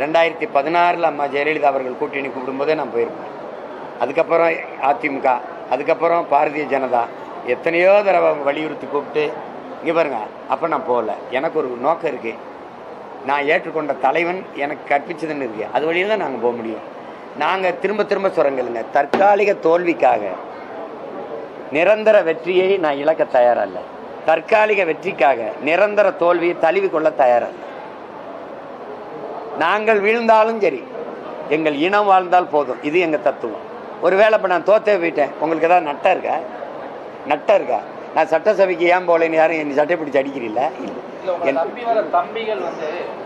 ரெண்டாயிரத்தி பதினாறில் அம்மா ஜெயலலிதா அவர்கள் கூட்டணி கூப்பிடும்போதே நான் போயிருப்பேன். அதுக்கப்புறம் அதிமுக அதுக்கப்புறம் பாரதிய ஜனதா எத்தனையோ தடவை வலியுறுத்தி கூப்பிட்டு இங்கே பாருங்கள் அப்போ நான் போகல. எனக்கு ஒரு நோக்கம் இருக்குது நான் ஏற்றுக்கொண்ட தலைவன் எனக்கு கற்பிச்சதுன்னு இருக்கு. அது வழியில் தான் நாங்கள் போக முடியும். நாங்கள் திரும்ப திரும்ப சொல்கிறோங்க தற்காலிக தோல்விக்காக நிரந்தர வெற்றியை நான் இழக்க தயாரல்ல. தற்காலிக வெற்றிக்காக நிரந்தர தோல்வியை தழுவி கொள்ள தயாரல்ல. நாங்கள் வீழ்ந்தாலும் சரி எங்கள் இனம் வாழ்ந்தால் போதும். இது எங்கள் தத்துவம். ஒருவேளை இப்போ நான் தோத்தே போயிட்டேன். உங்களுக்கு ஏதாவது நட்டம் இருக்கா? நட்டம் இருக்கா? நான் சட்டசபைக்கு ஏன் போகலைன்னு யாரும் என்னை சட்டை பிடிச்சி அடிக்கிறீல்ல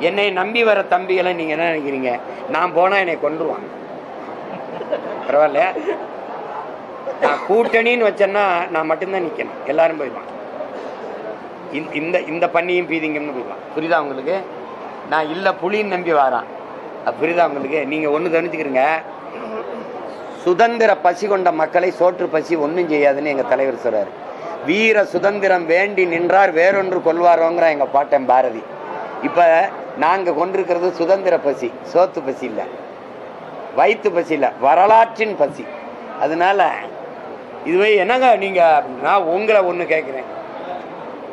என்னை நம்பி வர தம்பிகளை நீங்கள் என்ன நினைக்கிறீங்க? நான் போனால் என்னை கொண்டுருவாங்க பரவாயில்ல. நான் கூட்டணின்னு வச்சேன்னா நான் மட்டும்தான் நிற்கணும் எல்லாரும் போயிடுவான் இந்த- இந்த இந்த பண்ணியும் பீதிங்கன்னு போயிடுவான் புரியுதா உங்களுக்கு? நான் இல்லை புலின்னு நம்பி வாரான். அது புரியுதா உங்களுக்கு? நீங்கள் ஒன்று கவனிச்சுக்கிறீங்க சுதந்திர பசி கொண்ட மக்களை சோற்று பசி ஒன்றும் செய்யாதுன்னு எங்கள் தலைவர் சொல்கிறார் வீர சுதந்திரம் வேண்டி நின்றார் வேறொன்று கொள்வாரோங்கிற எங்கள் பாட்டன் பாரதி. இப்போ நாங்கள் கொண்டிருக்கிறது சுதந்திர பசி சோத்து பசி இல்லை. வயிற்று பசி இல்லை வரலாற்றின் பசி. அதனால இதுவே என்னங்க நீங்கள் நான் உங்களை ஒன்று கேட்குறேன்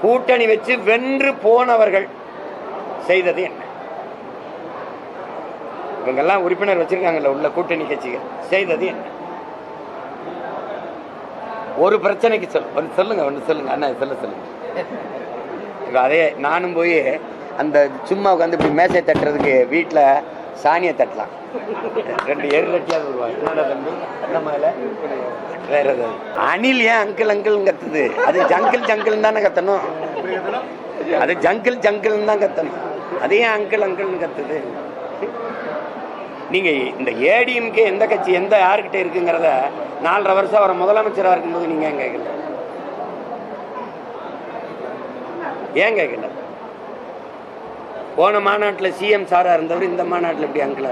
கூட்டணி வச்சு வென்று போனவர்கள் செய்தது என்ன? இவங்கெல்லாம் உறுப்பினர் வச்சிருக்காங்கல்ல உள்ள கூட்டணி கட்சிகள். செய்தது என்ன? ஒரு பிரச்சனைக்கு சொல் ஒன்று சொல்லுங்க ஒன்று சொல்லுங்க. அண்ணா சொல்ல சொல்லுங்க. அதே நானும் போய் அந்த சும்மா உட்காந்து இப்படி மேசை தட்டுறதுக்கு வீட்டில் சாணியை தட்டலாம். ரெண்டு எரு வருவாங்க என்னடா தம்பி? என்ன வேற ஏதாவது அணில் ஏன் அங்கிள் அங்கிள் கத்துது? அது ஜங்கிள் ஜங்கிள் தானே கத்தணும். அது ஜங்கிள் ஜங்கிள் தான் கத்தணும். அது ஏன் அங்கிள் அங்கிள்னு கத்துது? நீங்கள் இந்த ஏடிஎம்கே எந்த கட்சி எந்த யாருக்கிட்ட இருக்குங்கிறத நாலரை வருஷம் அவர் முதலமைச்சராக இருக்கும்போது நீங்கள் ஏன் கேட்கல? ஏன் கேட்கல? போன மாநாட்டில் சிஎம் சாராக இருந்தவர் இந்த மாநாட்டில் இப்படி அங்கிள்